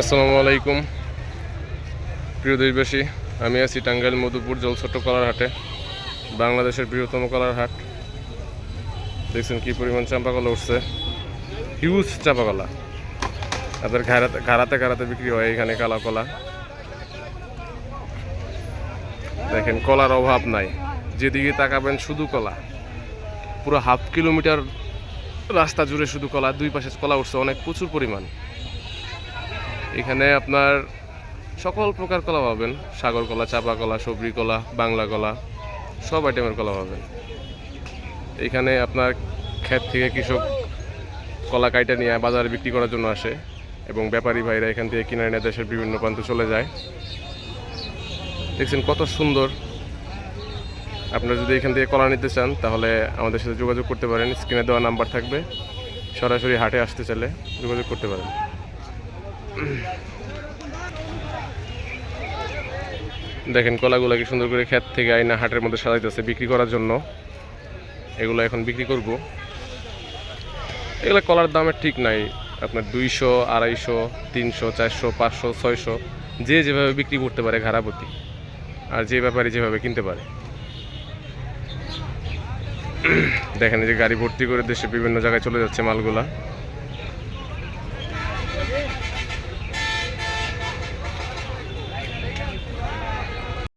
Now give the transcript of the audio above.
আসসালামু আলাইকুম। প্রিয় দেশবাসী, আমি আছি টাঙ্গাইল মধুপুর জলছট্ট কলার হাটে, বাংলাদেশের বৃহত্তম কলার হাট। দেখছেন কি পরিমাণ চাম্পা কলা উঠছে। হিউজ চাপা কলা তাদের ঘাড়াতে ঘাড়াতে ঘাড়াতে বিক্রি হয় এখানে কালা কলা। দেখেন, কলার অভাব নাই। যেদিকে তাকাবেন শুধু কলা। পুরো হাফ কিলোমিটার রাস্তা জুড়ে শুধু কলা, দুই পাশে কলা উঠছে, অনেক প্রচুর পরিমাণ। এখানে আপনার সকল প্রকার কলা পাবেন। সাগর কলা, চাপা কলা সবরি কলা, বাংলা কলা, সব আইটেমের কলা পাবেন। এখানে আপনার ক্ষেত থেকে কৃষক কলা কাইটা নিয়ে বাজারে বিক্রি করার জন্য আসে এবং ব্যাপারী ভাইরা এখান থেকে কিনে এনে দেশের বিভিন্ন প্রান্তে চলে যায়। দেখছেন কত সুন্দর। আপনারা যদি এখান থেকে কলা নিতে চান, তাহলে আমাদের সাথে যোগাযোগ করতে পারেন। স্ক্রিনে দেওয়া নাম্বার থাকবে। সরাসরি হাটে আসতে চাইলে যোগাযোগ করতে পারেন। দেখেন কলাগুলো কি সুন্দর করে ক্ষেত থেকে আইনা হাটের মধ্যে সাজাইতেছে বিক্রি করার জন্য। এগুলো এখন বিক্রি করব। এগুলো কলার দামের ঠিক নাই। আপনার দুইশো, আড়াইশো, তিনশো, চারশো, পাঁচশো, ছয়শো, যে যেভাবে বিক্রি করতে পারে ঘাড়াপতি আর যে ব্যাপারে যেভাবে কিনতে পারে। দেখেন যে গাড়ি ভর্তি করে দেশে বিভিন্ন জায়গায় চলে যাচ্ছে মালগুলা।